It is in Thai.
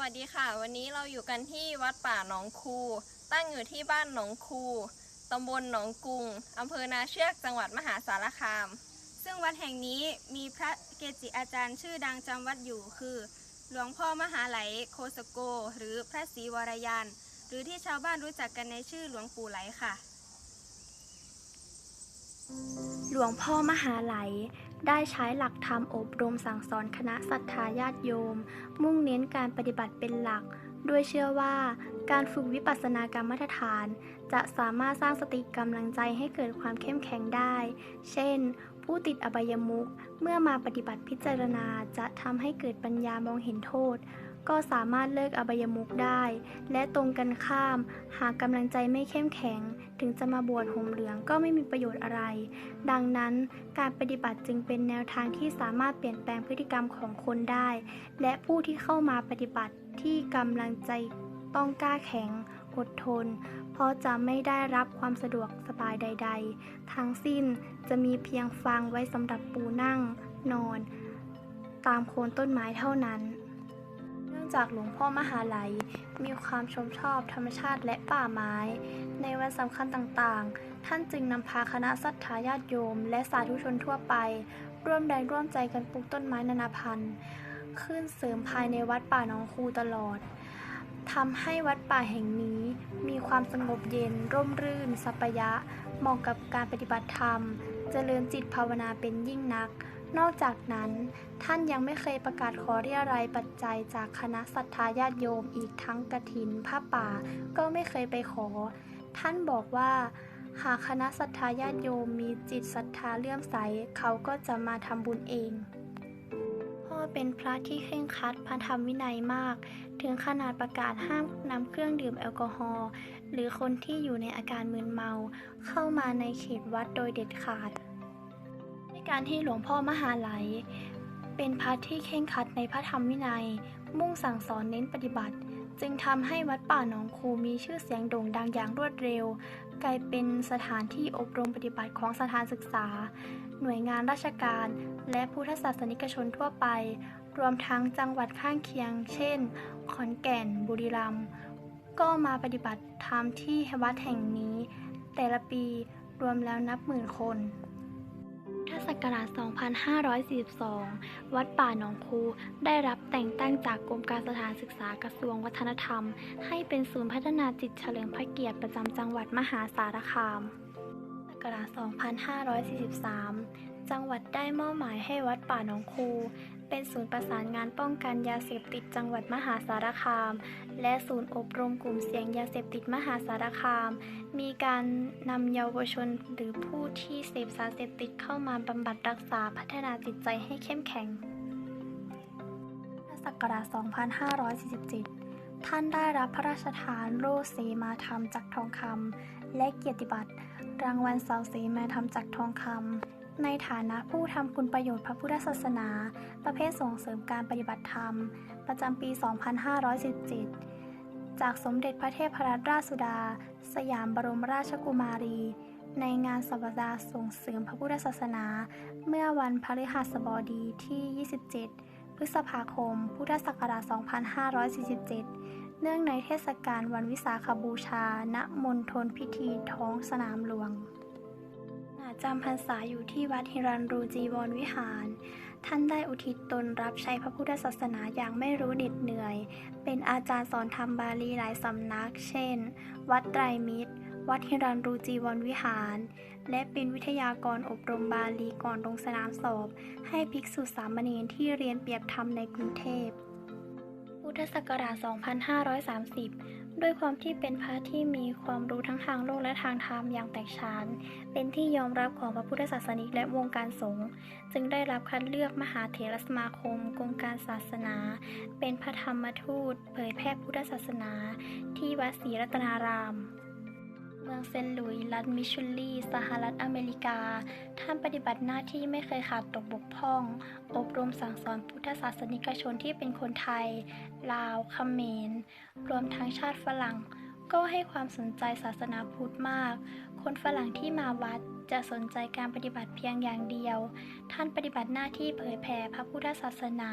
วัสดีค่ะ วันนี้เราอยู่กันที่วัดป่าหนองคู ตั้งอยู่ที่บ้านหนองคูตำบลหนองกุงอำเภอนาเชือกจังหวัดมหาสารคาม ซึ่งวัดแห่งนี้มีพระเกจิอาจารย์ชื่อดังจำวัดอยู่คือ หลวงพ่อมหาไหลโคสโก หรือพระศรีวรยาน หรือที่ชาวบ้านรู้จักกันในชื่อหลวงปู่ไหลค่ะ หลวงพ่อมหาไหล ได้ใช้หลักธรรมอบรมสั่งสอนคณะศรัทธาญาติโยม มุ่งเน้นการปฏิบัติเป็นหลัก ด้วยเชื่อว่า การฝึกวิปัสสนากรรมฐาน จะสามารถสร้างสติกำลังใจให้เกิดความเข้มแข็งได้ เช่น ผู้ติดอบายมุขเมื่อมาปฏิบัติพิจารณาจะทำให้เกิดปัญญามองเห็นโทษ ก็สามารถเลิกอบายมุขได้ และตรงกันข้าม หากกำลังใจไม่เข้มแข็ง ถึงจะมาบวชห่มเหลืองก็ไม่มีประโยชน์อะไร ดังนั้นการปฏิบัติจึงเป็นแนวทางที่สามารถเปลี่ยนแปลงพฤติกรรมของคนได้ และผู้ที่เข้ามาปฏิบัติที่กำลังใจต้องกล้าแข็งอดทน เพราะจะไม่ได้รับความสะดวกสบายใด ๆ ทั้งสิ้นจะมีเพียงฟางไว้สำหรับปูนั่ง นอน ตามโคนต้นไม้เท่านั้น จากหลวงพ่อมหาไหลมีความชมชอบธรรมชาติและป่าไม้ ในวันสำคัญต่างๆ ท่านจึงนำพาคณะศรัทธาญาติโยม และสาธุชนทั่วไป ร่วมแรงร่วมใจกันปลูกต้นไม้นานาพันธุ์ ขึ้นเสริมภายในวัดป่าหนองคูตลอดทำให้วัดป่าแห่งนี้ มีความสงบเย็น ร่มรื่น สัปยะ เหมาะกับการปฏิบัติธรรม เจริญจิตภาวนาเป็นยิ่งนัก นอกจากนั้น ท่านยังไม่เคยประกาศขอเรียรายปัจจัยจากคณะศรัทธาญาติโยมอีกทั้งกระถินผ้าป่าก็ไม่เคยไปขอ ท่านบอกว่า หากคณะศรัทธาญาติโยมมีจิตศรัทธาเลื่อมใส เขาก็จะมาทำบุญเองพ่อเป็นพระที่เคร่งครัดพระธรรมวินัยมาก ถึงขนาดประกาศห้ามนำเครื่องดื่มแอลกอฮอล์หรือคนที่อยู่ในอาการมึนเมา เข้ามาในเขตวัดโดยเด็ดขาด การที่หลวงพ่อมหาไหล เป็นพระที่เค่งคัดในพระธรรมวินัย มุ่งสั่งสอนเน้นปฏิบัติ จึงทำให้วัดป่าหนองคูมีชื่อเสียงโด่งดังอย่างรวดเร็ว กลายเป็นสถานที่อบรมปฏิบัติของสถานศึกษา หน่วยงานราชการ และพุทธศาสนิกชนทั่วไป รวมทั้งจังหวัดข้างเคียง เช่น ขอนแก่น บุรีรัมย์ก็มาปฏิบัติธรรมที่วัดแห่งนี้ แต่ละปีรวมแล้วนับหมื่นคน ทธศักราช 2542 วัดป่าหนองคูได้รับแต่งตั้งจากกรมการสถานศึกษากระทรวงวัฒนธรรม ให้เป็นศูนย์พัฒนาจิตเฉลิมพระเกียรติประจำจังหวัดมหาสารคาม ศักราช 2543 จังหวัดได้มอบหมายให้วัดป่าหนองคู เป็นศูนย์ประสานงานป้องกันยาเสพติดจังหวัดมหาสารคาม และศูนย์อบรมกลุ่มเสี่ยงยาเสพติดมหาสารคาม มีการนำเยาวชนหรือผู้ที่เสพสารเสพติดเข้ามาบำบัดรักษาพัฒนาจิตใจให้เข้มแข็งศักราช2547 ท่านได้รับพระราชทานโล่เสมาธรรมจากทองคำและเกียรติบัตรรางวัลเสาเสมาธรรมจากทองคำ ในฐานะผู้ทำคุณประโยชน์พระพุทธศาสนา ประเภทส่งเสริมการปฏิบัติธรรม ประจำปี 2517 จากสมเด็จพระเทพรัตนราชสุดา สยามบรมราชกุมารี ในงานสัปดาห์ส่งเสริมพระพุทธศาสนา เมื่อวันพฤหัสบดีที่ 27 พฤษภาคม พุทธศักราช 2547 เนื่องในเทศกาลวันวิสาขบูชา ณ มณฑลพิธีท้องสนามหลวง จำพรรษาอยู่ที่วัดฮิรันรูจีวรวิหาร ท่านได้อุทิศตนรับใช้พระพุทธศาสนาอย่างไม่รู้เหน็ดเหนื่อย เป็นอาจารย์สอนธรรมบาลีหลายสำนัก เช่น วัดไตรมิตร วัดฮิรันรูจีวรวิหาร และเป็นวิทยากรอบรมบาลีก่อนลงสนามสอบ ให้ภิกษุสามเณรที่เรียนเปียบธรรมในกรุงเทพพุทธศักราช 2530 ด้วยความที่เป็นพระที่มีความรู้ทั้งทางโลกและทางธรรมอย่างแตกฉาน เป็นที่ยอมรับของพระพุทธศาสนิกและวงการสงฆ์ จึงได้รับคัดเลือกมหาเถรสมาคมกรมการศาสนา เป็นพระธรรมทูต เผยแพร่พุทธศาสนา ที่วัดศรีรัตนาราม เมืองเซนต์หลุยส์รัฐมิชชูรี สหรัฐอเมริกา ท่านปฏิบัติหน้าที่ไม่เคยขาดตกบกพร่อง อบรมสั่งสอนพุทธศาสนิกชนที่เป็นคนไทย ลาวเขมร รวมทั้งชาติฝรั่ง ก็ให้ความสนใจศาสนาพุทธมาก คนฝรั่งที่มาวัดจะสนใจการปฏิบัติเพียงอย่างเดียว ท่านปฏิบัติหน้าที่เผยแผ่พระพุทธศาสนา